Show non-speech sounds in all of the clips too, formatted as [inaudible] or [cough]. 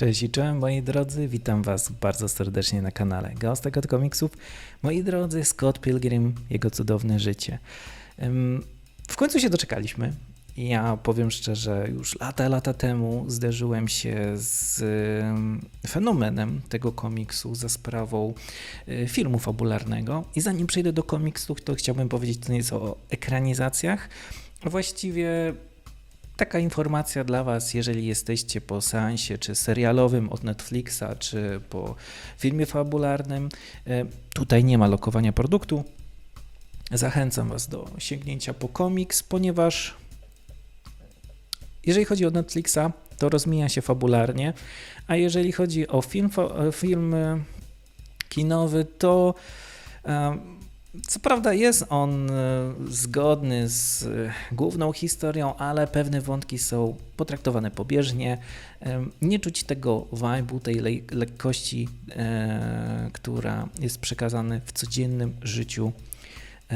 Cześć i czołem moi drodzy, witam was bardzo serdecznie na kanale Gostek od komiksów. Moi drodzy, Scott Pilgrim, jego cudowne życie. W końcu się doczekaliśmy. Ja powiem szczerze, już lata, lata temu zderzyłem się z fenomenem tego komiksu za sprawą y, filmu fabularnego. I zanim przejdę do komiksu, to chciałbym powiedzieć co nieco o ekranizacjach. Właściwie Taka informacja dla Was, jeżeli jesteście po seansie czy serialowym od Netflixa, czy po filmie fabularnym. e, Tutaj nie ma lokowania produktu. Zachęcam Was do sięgnięcia po komiks, ponieważ jeżeli chodzi o Netflixa, to rozmija się fabularnie, a jeżeli chodzi o film, film kinowy, to e, co prawda jest on e, zgodny z e, główną historią, ale pewne wątki są potraktowane pobieżnie. Nie czuć tego vibe'u, tej le- lekkości, e, która jest przekazana w codziennym życiu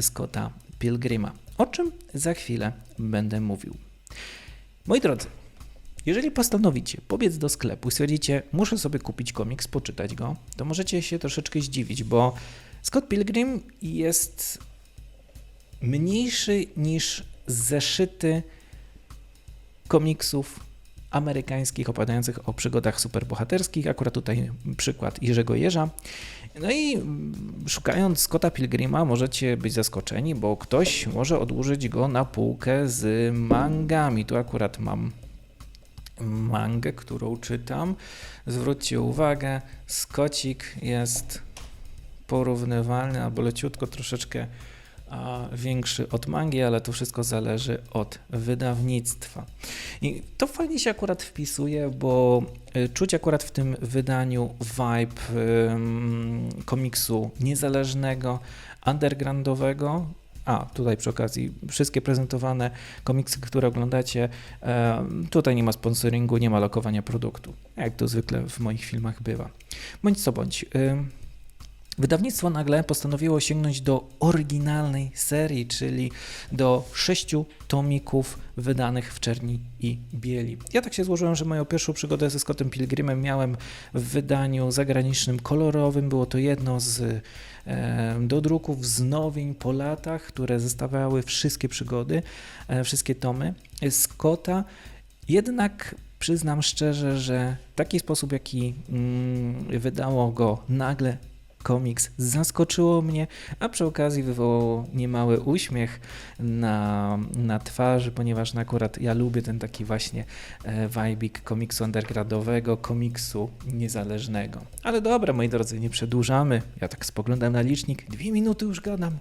Scotta Pilgrima. O czym za chwilę będę mówił. Moi drodzy, jeżeli postanowicie pobiec do sklepu i stwierdzicie, muszę sobie kupić komiks, poczytać go, to możecie się troszeczkę zdziwić, bo Scott Pilgrim jest mniejszy niż zeszyty komiksów amerykańskich opowiadających o przygodach superbohaterskich. Akurat tutaj przykład Jerzego Jeża. No i szukając Scotta Pilgrima możecie być zaskoczeni, bo ktoś może odłożyć go na półkę z mangami. Tu akurat mam mangę, którą czytam. Zwróćcie uwagę, Skocik jest porównywalny albo leciutko troszeczkę większy od mangi, ale to wszystko zależy od wydawnictwa. I to fajnie się akurat wpisuje, bo y, czuć akurat w tym wydaniu vibe komiksu niezależnego, undergroundowego. A, tutaj przy okazji, wszystkie prezentowane komiksy, które oglądacie, tutaj nie ma sponsoringu, nie ma lokowania produktu, jak to zwykle w moich filmach bywa. Bądź co bądź. Wydawnictwo nagle postanowiło sięgnąć do oryginalnej serii, czyli do sześciu tomików wydanych w czerni i bieli. Ja tak się złożyłem, że moją pierwszą przygodę ze Scottem Pilgrimem miałem w wydaniu zagranicznym kolorowym. Było to jedno z e, dodruków wznowień po latach, które zestawiały wszystkie przygody, e, wszystkie tomy Scotta. Jednak przyznam szczerze, że taki sposób, jaki mm, wydało go nagle komiks zaskoczyło mnie, a przy okazji wywołało niemały uśmiech na, na twarzy, ponieważ no akurat ja lubię ten taki właśnie e, vibik komiksu undergroundowego, komiksu niezależnego. Ale dobra, moi drodzy, nie przedłużamy. Ja tak spoglądam na licznik, dwie minuty już gadam.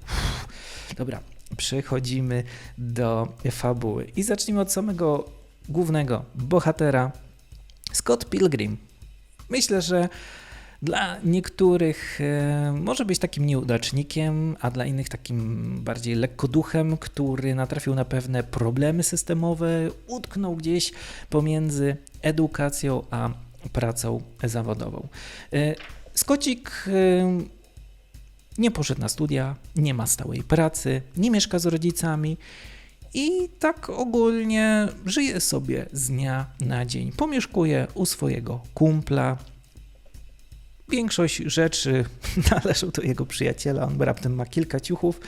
Dobra, przechodzimy do fabuły i zacznijmy od samego głównego bohatera, Scott Pilgrim. Myślę, że dla niektórych e, może być takim nieudacznikiem, a dla innych takim bardziej lekkoduchem, który natrafił na pewne problemy systemowe, utknął gdzieś pomiędzy edukacją a pracą zawodową. E, Skocik e, nie poszedł na studia, nie ma stałej pracy, nie mieszka z rodzicami i tak ogólnie żyje sobie z dnia na dzień. Pomieszkuje u swojego kumpla, Większość rzeczy [laughs] należą do jego przyjaciela, on raptem ma kilka ciuchów.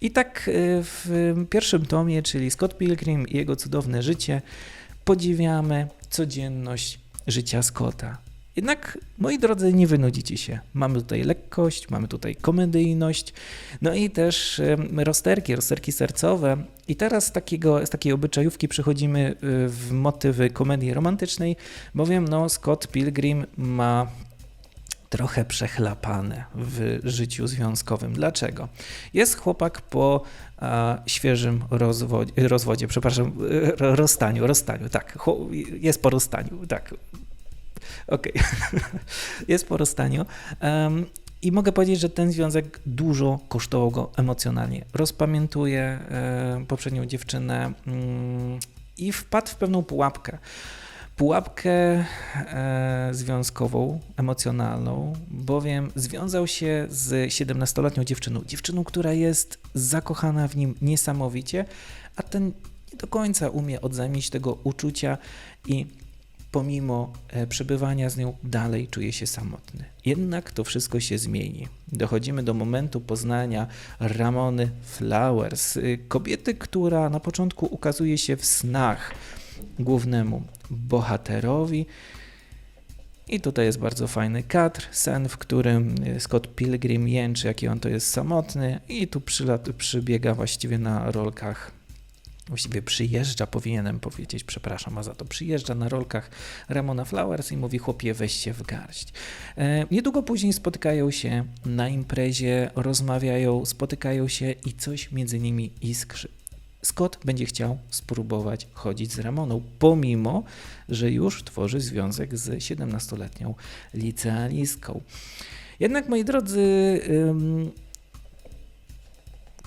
I tak y, w pierwszym tomie, czyli Scott Pilgrim i jego cudowne życie, podziwiamy codzienność życia Scotta. Jednak, moi drodzy, nie wynudzicie się. Mamy tutaj lekkość, mamy tutaj komedyjność, no i też rozterki, rozterki sercowe. I teraz z, takiego, z takiej obyczajówki przechodzimy y, w motywy komedii romantycznej, bowiem no, Scott Pilgrim ma trochę przechlapane w życiu związkowym. Dlaczego? Jest chłopak po a, świeżym rozwodzie, rozwodzie, przepraszam, ro- rozstaniu, rozstaniu, tak, jest po rozstaniu, tak. Okej. [laughs] jest po rozstaniu. Em, i mogę powiedzieć, że ten związek dużo kosztował go emocjonalnie. Rozpamiętuje e, poprzednią dziewczynę mm, i wpadł w pewną pułapkę pułapkę e, związkową, emocjonalną, bowiem związał się z 17-letnią dziewczyną. Dziewczyną, która jest zakochana w nim niesamowicie, a ten nie do końca umie odzajmić tego uczucia i pomimo e, przebywania z nią dalej czuje się samotny. Jednak to wszystko się zmieni. Dochodzimy do momentu poznania Ramony Flowers, y, kobiety, która na początku ukazuje się w snach głównemu bohaterowi. I tutaj jest bardzo fajny kadr, sen, w którym y, Scott Pilgrim jęczy, jaki on to jest samotny i tu przylat, przybiega właściwie na rolkach właściwie przyjeżdża, powinienem powiedzieć, przepraszam a za to, przyjeżdża na rolkach Ramona Flowers i mówi chłopie weź się w garść. E, niedługo później spotykają się na imprezie, rozmawiają, spotykają się i coś między nimi iskrzy. Scott będzie chciał spróbować chodzić z Ramoną, pomimo, że już tworzy związek z 17-letnią licealistką. Jednak, moi drodzy,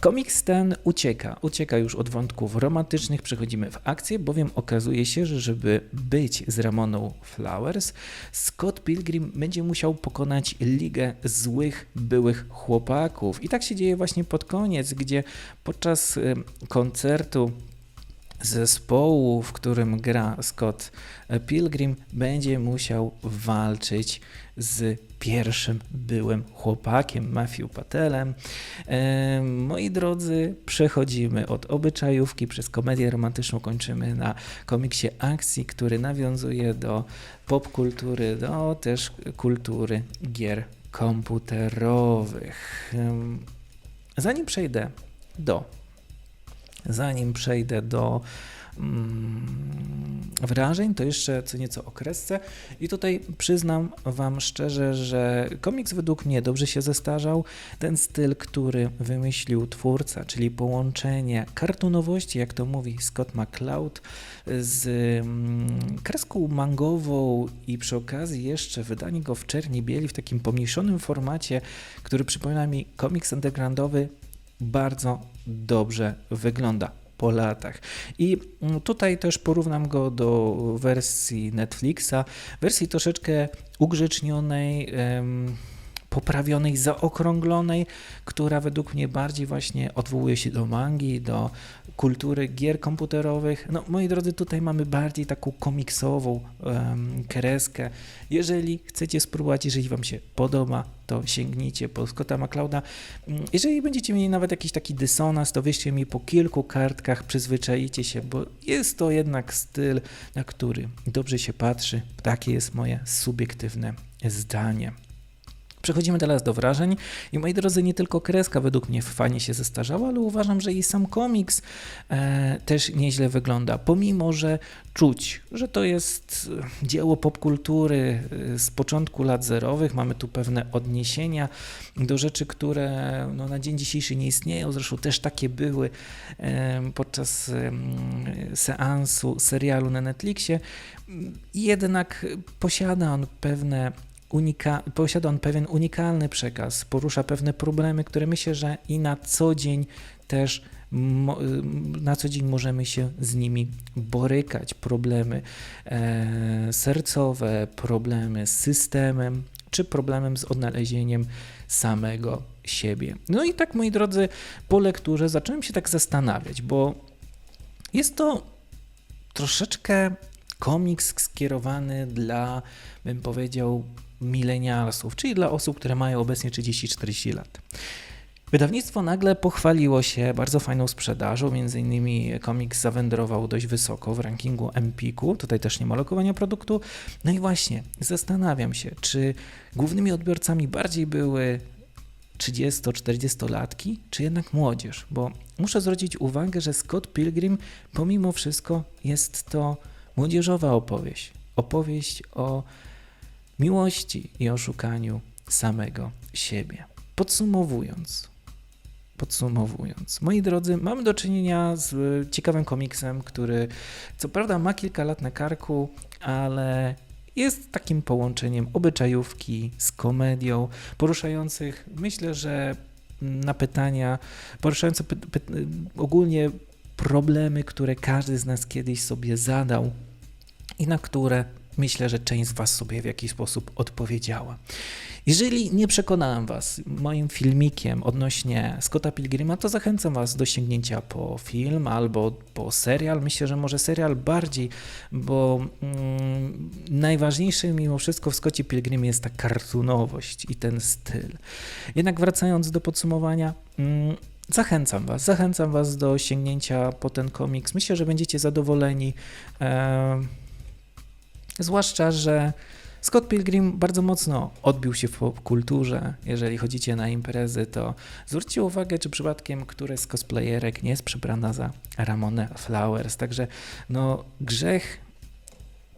Komiks ten ucieka, ucieka już od wątków romantycznych, przechodzimy w akcję, bowiem okazuje się, że żeby być z Ramoną Flowers, Scott Pilgrim będzie musiał pokonać ligę złych byłych chłopaków. I tak się dzieje właśnie pod koniec, gdzie podczas koncertu zespołu, w którym gra Scott Pilgrim, będzie musiał walczyć z pierwszym byłym chłopakiem, Matthew Patelem. Moi drodzy, przechodzimy od obyczajówki przez komedię romantyczną, kończymy na komiksie akcji, który nawiązuje do popkultury, do też kultury gier komputerowych. Zanim przejdę do zanim przejdę do Mm, wrażeń, to jeszcze co nieco o kresce. I tutaj przyznam Wam szczerze, że komiks według mnie dobrze się zestarzał. Ten styl, który wymyślił twórca, czyli połączenie kartunowości, jak to mówi Scott McCloud, z mm, kreską mangową i przy okazji jeszcze wydanie go w czerni bieli w takim pomniejszonym formacie, który przypomina mi komiks undergroundowy, bardzo dobrze wygląda po latach. I mm, tutaj też porównam go do wersji Netflixa, wersji troszeczkę ugrzecznionej, poprawionej, zaokrąglonej, która według mnie bardziej właśnie odwołuje się do mangi, do kultury gier komputerowych. No, moi drodzy, tutaj mamy bardziej taką komiksową um, kreskę. Jeżeli chcecie spróbować, jeżeli Wam się podoba, to sięgnijcie po Scotta McClouda. Jeżeli będziecie mieli nawet jakiś taki dysonans, to wyście mi po kilku kartkach, przyzwyczajcie się, bo jest to jednak styl, na który dobrze się patrzy. Takie jest moje subiektywne zdanie. Przechodzimy teraz do wrażeń. I moi drodzy, nie tylko kreska według mnie fajnie się zestarzała, ale uważam, że i sam komiks e, też nieźle wygląda, pomimo, że czuć, że to jest dzieło popkultury e, z początku lat zerowych, mamy tu pewne odniesienia do rzeczy, które no, na dzień dzisiejszy nie istnieją, zresztą też takie były e, podczas e, seansu serialu na Netflixie, jednak posiada on pewne unika, posiada on pewien unikalny przekaz, porusza pewne problemy, które myślę, że i na co dzień też na co dzień możemy się z nimi borykać. Problemy e, sercowe, problemy z systemem, czy problemem z odnalezieniem samego siebie. No i tak, moi drodzy, po lekturze zacząłem się tak zastanawiać, bo jest to troszeczkę komiks skierowany dla, bym powiedział, milenialsów, czyli dla osób, które mają obecnie 30-40 lat. Wydawnictwo nagle pochwaliło się bardzo fajną sprzedażą, między innymi komiks zawędrował dość wysoko w rankingu Empiku, tutaj też nie ma lokowania produktu. No i właśnie, zastanawiam się, czy głównymi odbiorcami bardziej były 30-40-latki, czy jednak młodzież, bo muszę zwrócić uwagę, że Scott Pilgrim pomimo wszystko jest to młodzieżowa opowieść. Opowieść o miłości i oszukaniu samego siebie. Podsumowując, podsumowując, moi drodzy, mamy do czynienia z ciekawym komiksem, który co prawda ma kilka lat na karku, ale jest takim połączeniem obyczajówki z komedią, poruszających, myślę, że na pytania, poruszające py, py, ogólnie problemy, które każdy z nas kiedyś sobie zadał i na które myślę, że część z Was sobie w jakiś sposób odpowiedziała. Jeżeli nie przekonałem Was moim filmikiem odnośnie Scotta Pilgrima, to zachęcam Was do sięgnięcia po film albo po serial. Myślę, że może serial bardziej, bo mm, najważniejsze mimo wszystko w Scottie Pilgrimie jest ta kartunowość i ten styl. Jednak wracając do podsumowania, mm, Zachęcam Was, zachęcam Was do sięgnięcia po ten komiks. Myślę, że będziecie zadowoleni. E, zwłaszcza, że Scott Pilgrim bardzo mocno odbił się w popkulturze. Jeżeli chodzicie na imprezy, to zwróćcie uwagę, czy przypadkiem któraś z cosplayerek nie jest przebrana za Ramonę Flowers. Także no, grzech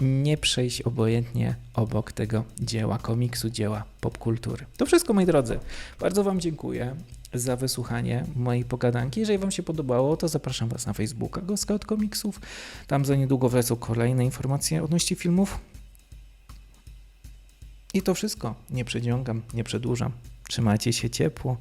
nie przejść obojętnie obok tego dzieła komiksu, dzieła popkultury. To wszystko, moi drodzy. Bardzo Wam dziękuję za wysłuchanie mojej pogadanki. Jeżeli Wam się podobało, to zapraszam Was na Facebooka Go Scout Komiksów. Tam za niedługo wlecą kolejne informacje odnośnie filmów. I to wszystko. Nie przeciągam, nie przedłużam. Trzymajcie się ciepło